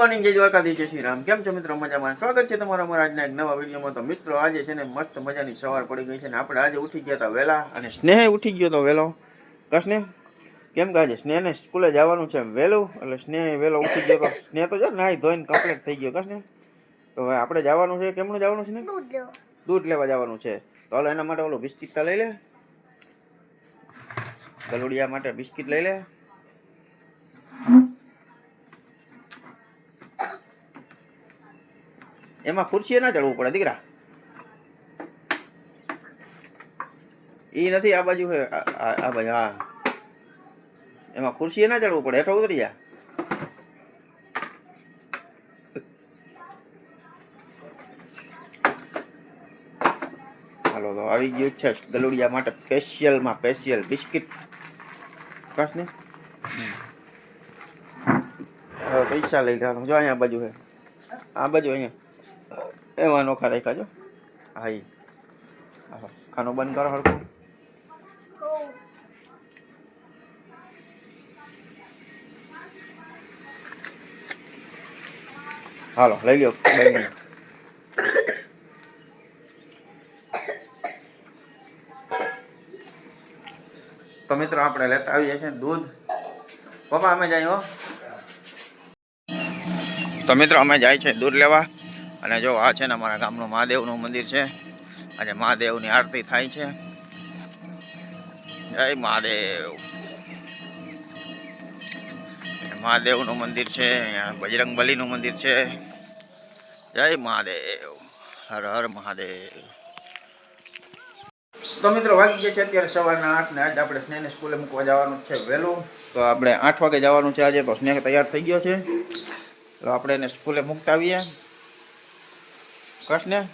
Morning જય દ્વારકાધીશ જય શ્રી રામ. કેમ છો મિત્રો? મજામાં? સ્વાગત છે તમારા અમારા આજના એક નવા વિડીયોમાં. તો મિત્રો આજે છે ને મસ્ત મજાની સવાર પડી ગઈ છે ને આપણે આજે ઉઠી ગયા હતા વહેલા અને સ્નેહ ઉઠી ગયો હતો વહેલો. કશને કેમ કે આજે સ્નેહને સ્કૂલે જવાનું છે વહેલું એટલે સ્નેહ વહેલો ઉઠી ગયો હતો સ્નેહ તો જો નાહી ધોઈને કમ્પ્લીટ થઈ ગયો. કશને તો હવે આપણે જવાનું છે. કેમનું જવાનું છે ને? દૂધ લેવા. જવાનું છે. તો હાલો એના માટે ઓલું બિસ્કિટ લઈ લે. ગલુડિયા માટે બિસ્કિટ લઈ લે. એમાં ખુરશીએ ના ચડવું પડે દીકરા. ઈ નથી આ બાજુ હે આ આ- આ બાજુ હા. એમાં ખુરશીએ ના ચડવું પડે હેઠો ઉતરી જા. હાલો તો આવી ગયું છે ગલુડિયા માટે સ્પેશિયલમાં સ્પેશિયલ બિસ્કિટ. બસ ને? હવે પૈસા લઈ લેવાનું. જો અહીંયા આ બાજુ હે. આ બાજુ અહીંયા. એમાં નોખા રાખ્યા જો હા ઈ ખાનું બંધ કરો હરખું. હાલો, લઈ લ્યો તો મિત્રો, આપણે લેતા આવીએ છીએ દૂધ. પપ્પા, અમે જાય હો. તો મિત્રો, અમે જાય છે દૂધ લેવા. અને જો આ છે ને અમારા ગામનું મહાદેવનું મંદિર છે. આજે મહાદેવની આરતી થાય છે. જય મહાદેવ. મહાદેવનું મંદિર છે અહીંયા બજરંગ બલીનું મંદિર છે. જય મહાદેવ. હર હર મહાદેવ. તો મિત્રો વાગી ગયા છે અત્યારે સવારના આઠ ને આજે આપણે સ્નેહને સ્કૂલે મૂકવા જવાનું છે વહેલું. તો આપણે આઠ વાગે જવાનું છે આજે તો સ્નેહ તૈયાર થઈ ગયો છે. તો આપણે એને સ્કૂલે મૂકતા આવીએ. કૃષ્ણ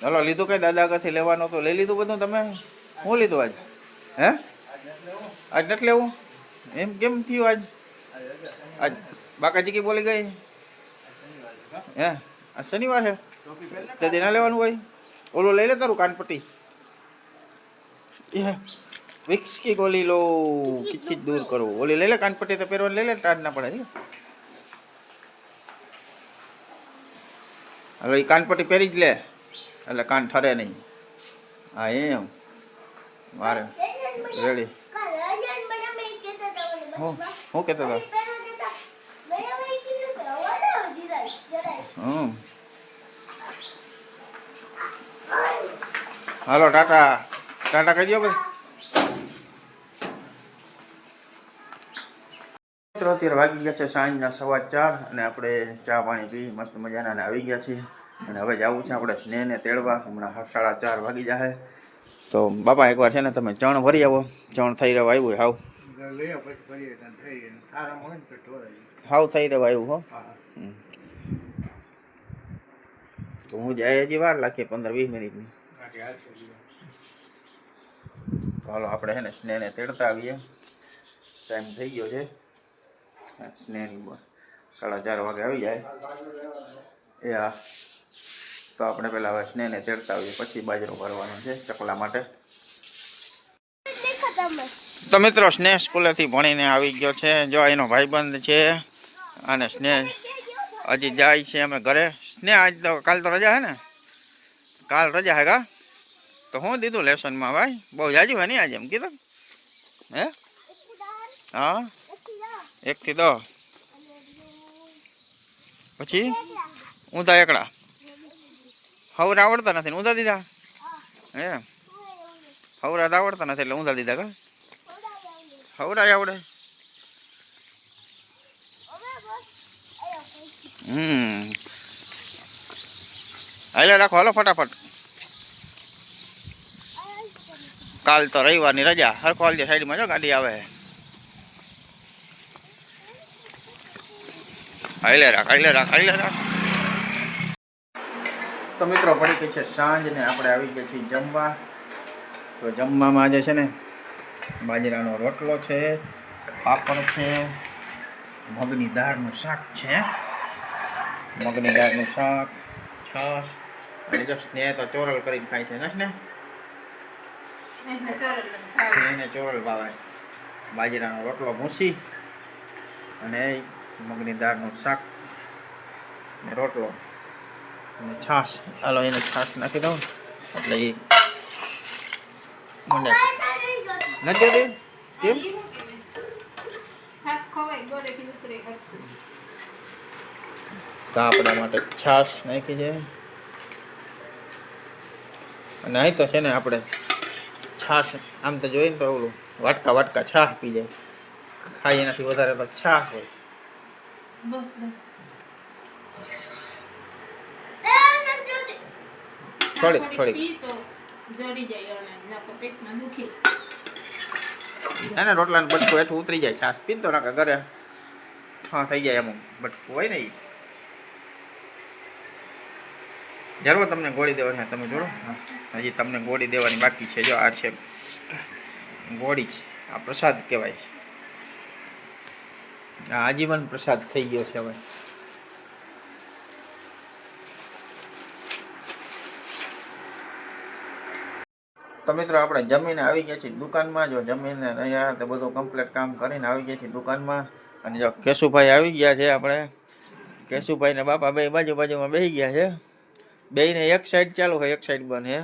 ચાલો લીધું કઈ દાદા આગળથી લેવાનું તો લઈ લીધું બધું તમે? શું લીધું આજ? હે? આજ નથી લેવું? એમ કેમ થયું આજ? આજ બાકાજી કી બોલી ગઈ? હે? આ શનિવાર છે તે દેના લેવાનું હોય? ઓલું લઈ લે તારું કાનપટ્ટી. વિક્સ કી ગોલી લો કિચકિચ દૂર કરો. ઓલી લઈ લે કાનપટ્ટી તો પહેરવાની, લઈ લે ટાઢ ના પડે ઠીક છે? હવે એ કાનપટ્ટી પહેરી જ લે, એટલે કાન ઠરે નહીં. હા એમ. મારે રેડી. હું? હું કહેતો હતો હમ. હાલો, ટાટા. ટાટા કહી દો ભાઈ મિત્રો, અત્યારે વાગી ગયા છે સાંજના સવા ચાર અને આપણે ચા પાણી પી મસ્ત મજાના આવી ગયા છીએ. અને હવે જવું છે આપણે સ્નેહને તેડવા. હમણાં સાડા ચાર વાગી જાય તો બાપા, એકવાર છે ને તમે ચણ ભરી આવો. ચણ થઈ રહ્યો આવ્યું હાવ. હાવ થઈ રહ્યો આવ્યું, હો. તો હું જાય હજી વાર લાગીએ પંદર વીસ મિનિટની. ચાલો આપણે છે ને સ્નેહને તેડતા આવીએ. ટાઈમ થઈ ગયો છે. સ્નેહની બસ. સાડા ચાર વાગે આવી જાય. એ હા તો આપણે પહેલાં હવે સ્નેહને તેડતા આવીએ, પછી બાજરો ભરવાનો છે ચકલા માટે. તો મિત્રો, સ્નેહ સ્કૂલેથી ભણીને આવી ગયો છે. જો એનો ભાઈબંધ છે અને સ્નેહ હજી જાય છે અમે ઘરે. સ્નેહ, આજ તો કાલ તો રજા હે ને? કાલ રજા હે કા? તો હું દીધું લેસનમાં, ભાઈ? બહુ જાજુ હોય નહીં આજે, એમ કીધું? હે? હા? એકથી દસ પછી? ઊંધા એકડા. હવરા આવડતા નથી ને ઊંધા દીધા? હે હવરા આવડતા નથી એટલે ઊંધા દીધા કા? હવરા આવડે. હમ. હાલે રાખો, હાલો ફટાફટ. કાલ તો રવિવારની રજા. હરખો હાલજે સાઈડમાં જો, ગાડી આવે. હાલે રાખ ખાઈ રાખ હાલે રાખ તો મિત્રો, પડી ગઈ છે સાંજ ને આપણે આવી ગયા છીએ જમવા. તો જમવામાં આજે છે ને બાજરાનો રોટલો છે, પાપડ છે, મગની દાળનું શાક છે. મગની દાળનું શાક, છાશ, અને જો સ્નેહ તો ચોરલ કરીને ખાય છે, ને સ્નેહ? એને ચોરલ ભાવે. બાજરાનો રોટલો ભૂસી. અને મગની દાળનું શાક ને રોટલો અને છાશ હાલો એને છાશ નાખી દઉં એટલે એ મને નથી દે કેમ આપણા માટે છાશ નાખી છે અને અહીં તો છે ને આપણે છાશ આમ તો જોઈએ ને તો ઓલું વાટકા વાટકા છાશ પી જાય ખાઈ એનાથી વધારે તો છાશ હોય બસ બસ થોડીક, થોડીક. પી તો જડી જાય અને પેટમાં દુખે એને રોટલાનું બટકું હેઠું ઉતરી જાય છાસ પીને તો નાખે ઘરે ઠા થઈ જાય એમ બટકું હોય ને. જરૂર તમને ગોળી દેવાની તમે જોડો? હજી તમને ગોળી દેવાની બાકી છે. જો આ છે ગોળી છે. આ પ્રસાદ કહેવાય. આજીવન પ્રસાદ થઈ ગયો છે હવે. તો મિત્રો આપણે જમીને આવી ગયા છીએ દુકાનમાં. જો જમીને અહીંયા તો બધું કમ્પ્લીટ કામ કરીને આવી ગયા છીએ દુકાનમાં. અને જો કેશુભાઈ આવી ગયા છે આપણે. કેશુભાઈ ને બાપા બે બાજુ બાજુમાં બેસી ગયા છે. બેયને એક સાઈડ ચાલુ હોય એક સાઈડ બંધ હે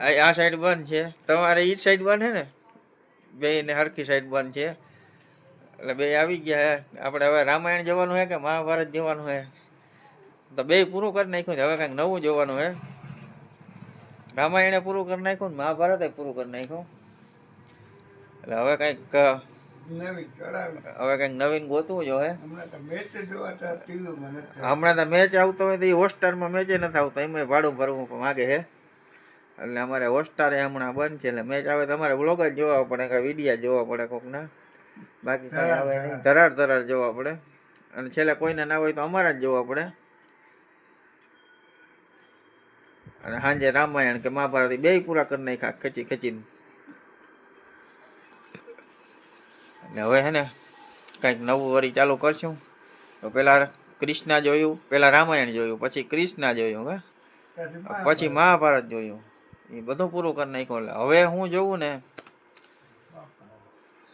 આ આ સાઈડ બંધ છે. તમારે ઈ સાઈડ બંધ છે ને? બેયને હરખી સાઈડ બંધ છે. એટલે બે આવી ગયા હે. આપણે હવે રામાયણ જોવાનું હે કે મહાભારત જોવાનું હે? તો બે પૂરું કરી નાખ્યું છે. હવે કંઈક નવું જોવાનું હે. રામાયણે પૂરું કરી નાખ્યું ને મહાભારતે પૂરું કરી નાખ્યું. એટલે હવે કંઈક હવે કંઈક નવીન ગોતવું જો હે. હમણાં તો મેચ આવતો હોય તો એ હોટસ્ટારમાં મેચે નથી આવતો. એમાં ભાડું ભરવું માગે છે એટલે અમારે હોટસ્ટારે હમણાં બંધ છે. એટલે મેચ આવે તો અમારે બ્લોગ જ જોવા પડે કે વિડીયા જોવા પડે કોકના. બાકી કાંઈ આવે નહીં. ધરાર ધરાર જોવા પડે. અને છેલ્લે કોઈને ના હોય તો અમારા જ જોવા પડે. અને સાંજે રામાયણ કે મહાભારત બે પૂરા કરી નાખ્યા ખેંચી ખેંચીને. એટલે હવે હે ને કંઈક નવું વરી ચાલુ કરશું. તો પેલા કૃષ્ણ જોયું પેલા રામાયણ જોયું પછી કૃષ્ણ જોયું હે? પછી મહાભારત. જોયું. એ બધું પૂરું કરી નાખ્યું. એટલે હવે હું જોઉં ને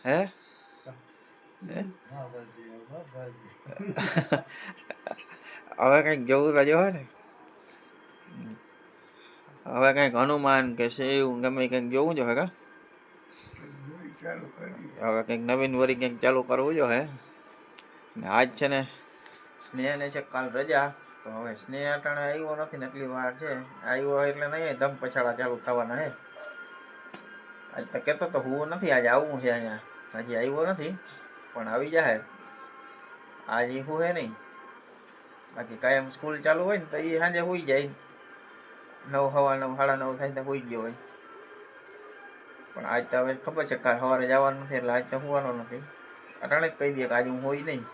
હે? હવે કંઈક જવું તો જોવે ને. હવે કંઈક હનુમાન કે શિવ ગમે કંઈક જોવું જો કા? હવે કંઈક નવીન વરી કંઈક ચાલુ કરવું જોઈએ. ને આજ છે ને સ્નેહને છે કાલ રજા, તો હવે સ્નેહ અટાણે આવ્યો નથી ને એટલી વાર છે. આવ્યો એટલે નહીં ધમ પછાડા ચાલુ થવાના હે. આજ તો કહેતો તો હું નથી, આજે આવવું છે અહીંયા. હજી આવ્યો નથી. પણ આવી જાય. આજે શું હે નહીં? બાકી કાયમ સ્કૂલ ચાલુ હોય ને તો એ સાંજે હોઈ જાય. નવ હવા નવ, સાડા નવ થાય તો હોઈ ગયો હોય. પણ આજ તો હવે ખબર છે કાલ સવારે જવાનું નથી એટલે આજ તો હોવાનો નથી. અટાણે જ કહી દે કે આજે હું હોય નહીં.